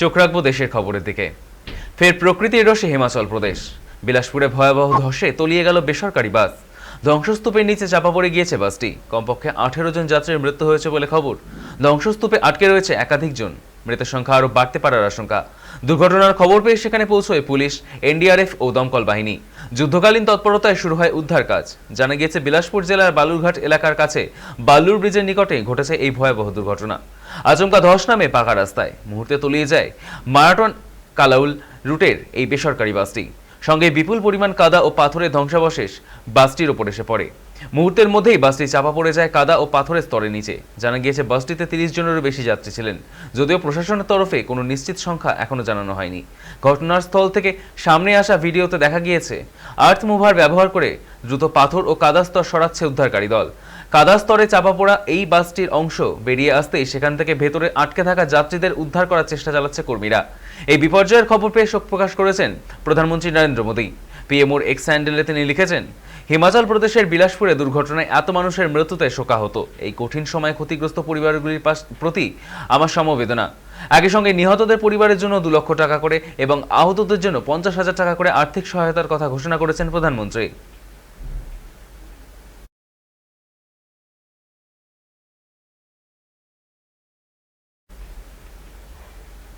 চোখ রাখব দেশের খবরের দিকে। ফের প্রকৃতির রসে হিমাচল প্রদেশ। বিলাসপুরে ভয়াবহ ধসে তলিয়ে গেল বেসরকারি বাস। ধ্বংসস্তূপের নিচে চাপা পড়ে গিয়েছে বাসটি। কমপক্ষে আঠেরো জন যাত্রীর মৃত্যু হয়েছে বলে খবর। ধ্বংসস্তূপে আটকে রয়েছে একাধিক জন। মৃতের সংখ্যা আরও বাড়তে পারার আশঙ্কা। দুর্ঘটনার খবর পেয়ে সেখানে পৌঁছয় পুলিশ, এনডিআরএফ ও দমকল বাহিনী। যুদ্ধকালীন তৎপরতায় শুরু হয় উদ্ধার কাজ। জানা গিয়েছে, বিলাসপুর জেলার বালুরঘাট এলাকার কাছে বালুর ব্রিজের নিকটে ঘটেছে এই ভয়াবহ দুর্ঘটনা। আচমকা ধস নামে পাকা রাস্তায়। মুহূর্তে তলিয়ে যায় মারাটন কালাউল রুটের এই বেসরকারি বাসটি। সঙ্গে বিপুল পরিমাণ কাদা ও পাথরের ধ্বংসাবশেষ বাসটির ওপর এসে পড়ে। মুহূর্তের মধ্যেই বাসটি চাপা পড়ে যায় কাদা ও পাথরের স্তরের নিচে। জানা গিয়েছে, বাসটিতে তিরিশ জনেরও বেশি যাত্রী ছিলেন। যদিও প্রশাসনের তরফে কোনো নিশ্চিত সংখ্যা এখনও জানানো হয়নি। ঘটনার স্থল থেকে সামনে আসা ভিডিওতে দেখা গিয়েছে, আর্থ মুভার ব্যবহার করে দ্রুত পাথর ও কাদা স্তর সরাচ্ছে উদ্ধারকারী দল। কাদা স্তরে চাপা পড়া এই বাসটির অংশ বেরিয়ে আসতেই সেখান থেকে ভেতরে আটকে থাকা যাত্রীদের উদ্ধার করার চেষ্টা চালাচ্ছে কর্মীরা। এই বিপর্যয়ের খবর পেয়ে শোক প্রকাশ করেছেন প্রধানমন্ত্রী নরেন্দ্র মোদী। পিএমওর এক্স হ্যান্ডেলে তিনি লিখেছেন, হিমাচল প্রদেশের বিলাসপুরে দুর্ঘটনায় এত মানুষের মৃত্যুতে শোকাহত। এই কঠিন সময়ে ক্ষতিগ্রস্ত পরিবারগুলির প্রতি আমার সমবেদনা। একই সঙ্গে নিহতদের পরিবারের জন্য দু লক্ষ টাকা করে এবং আহতদের জন্য পঞ্চাশ হাজার টাকা করে আর্থিক সহায়তার কথা ঘোষণা করেছেন প্রধানমন্ত্রী।